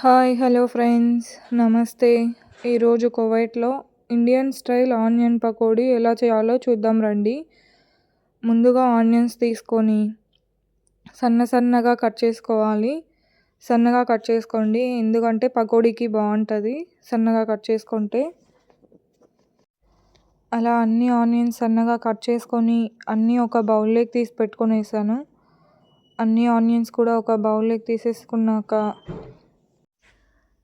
Hi hello friends. నమస్తే. ఈరోజు కువైట్లో ఇండియన్ స్టైల్ ఆనియన్ పకోడీ ఎలా చేయాలో చూద్దాం రండి. ముందుగా ఆనియన్స్ తీసుకొని సన్న సన్నగా కట్ చేసుకోవాలి. సన్నగా కట్ చేసుకోండి. ఎందుకంటే పకోడీకి బాగుంటుంది. సన్నగా కట్ చేసుకుంటే అలా అన్ని ఆనియన్స్ సన్నగా కట్ చేసుకొని అన్నీ ఒక బౌల్లోకి తీసి పెట్టుకునేసాను. అన్ని ఆనియన్స్ కూడా ఒక బౌల్లోకి తీసేసుకున్నాక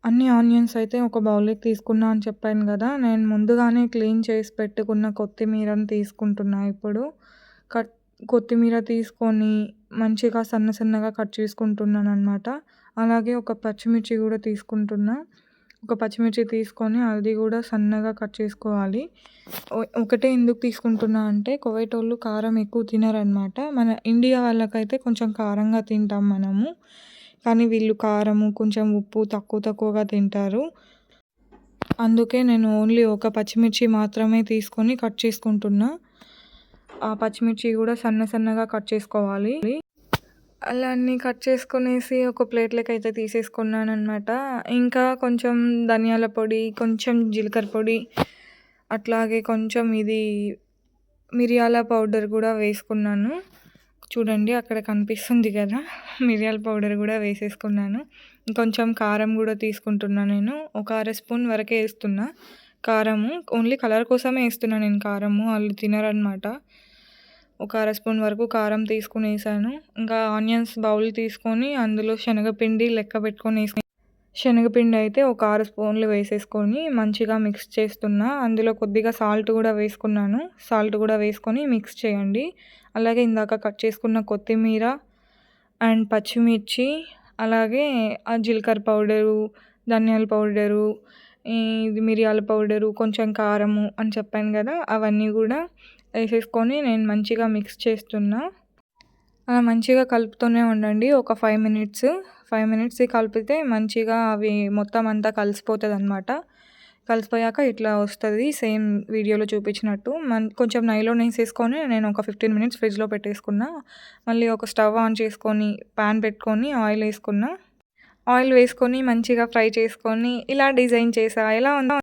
అన్ని ఆనియన్స్ అయితే ఒక బౌల్లోకి తీసుకున్నా అని చెప్పాను కదా నేను ముందుగానే క్లీన్ చేసి పెట్టుకున్న కొత్తిమీరని తీసుకుంటున్నా ఇప్పుడు. కట్ కొత్తిమీర తీసుకొని మంచిగా సన్న సన్నగా కట్ చేసుకుంటున్నాను అనమాట అలాగే ఒక పచ్చిమిర్చి కూడా తీసుకుంటున్నా. ఒక పచ్చిమిర్చి తీసుకొని అది కూడా సన్నగా కట్ చేసుకోవాలి. ఒకటే ఎందుకు తీసుకుంటున్నా అంటే కువైట్ వాళ్ళు కారం ఎక్కువ తినరనమాట మన ఇండియా వాళ్ళకైతే కొంచెం కారంగా తింటాం మనము. కానీ వీళ్ళు కారము కొంచెం ఉప్పు తక్కువ తక్కువగా తింటారు. అందుకే నేను ఓన్లీ ఒక పచ్చిమిర్చి మాత్రమే తీసుకొని కట్ చేసుకుంటున్నా. ఆ పచ్చిమిర్చి కూడా సన్న సన్నగా కట్ చేసుకోవాలి. అలా అన్నీ కట్ చేసుకునేసి ఒక ప్లేట్లోకి అయితే తీసేసుకున్నాను అనమాట ఇంకా కొంచెం ధనియాల పొడి కొంచెం జీలకర్ర పొడి అట్లాగే కొంచెం ఇది మిరియాల పౌడర్ కూడా వేసుకున్నాను. చూడండి అక్కడ కనిపిస్తుంది కదా. మిరియాల పౌడర్ కూడా వేసేసుకున్నాను. కొంచెం కారం కూడా తీసుకుంటున్నా నేను. ఒక అర స్పూన్ వరకే వేస్తున్నా. కారము ఓన్లీ కలర్ కోసమే వేస్తున్నా నేను కారము. వాళ్ళు తినరనమాట ఒక అర స్పూన్ వరకు కారం తీసుకుని వేసాను ఇంకా ఆనియన్స్ బౌల్ తీసుకొని అందులో శనగపిండి లెక్క పెట్టుకొని వేసుకుని శనగపిండి అయితే ఒక ఆరు స్పూన్లు వేసేసుకొని మంచిగా మిక్స్ చేస్తున్నా. అందులో కొద్దిగా సాల్ట్ కూడా వేసుకున్నాను. సాల్ట్ కూడా వేసుకొని మిక్స్ చేయండి. అలాగే ఇందాక కట్ చేసుకున్న కొత్తిమీర అండ్ పచ్చిమిర్చి అలాగే ఆ జీలకర్ర పౌడరు ధనియాల పౌడరు ఇది మిరియాల పౌడరు కొంచెం కారము అని చెప్పాను కదా అవన్నీ కూడా వేసేసుకొని నేను మంచిగా మిక్స్ చేస్తున్నా. అలా మంచిగా కలుపుతూనే ఉండండి ఒక ఫైవ్ మినిట్స్. ఫైవ్ మినిట్స్ కలిపితే మంచిగా అవి మొత్తం అంతా కలిసిపోతుంది అనమాట కలిసిపోయాక ఇట్లా వస్తుంది సేమ్ వీడియోలో చూపించినట్టు. మన్ కొంచెం నైలో వేసేసుకొని నేను ఒక ఫిఫ్టీన్ మినిట్స్ ఫ్రిడ్జ్లో పెట్టేసుకున్నా. మళ్ళీ ఒక స్టవ్ ఆన్ చేసుకొని ప్యాన్ పెట్టుకొని ఆయిల్ వేసుకున్నా. ఆయిల్ వేసుకొని మంచిగా ఫ్రై చేసుకొని ఇలా డిజైన్ చేసా. ఎలా ఉందో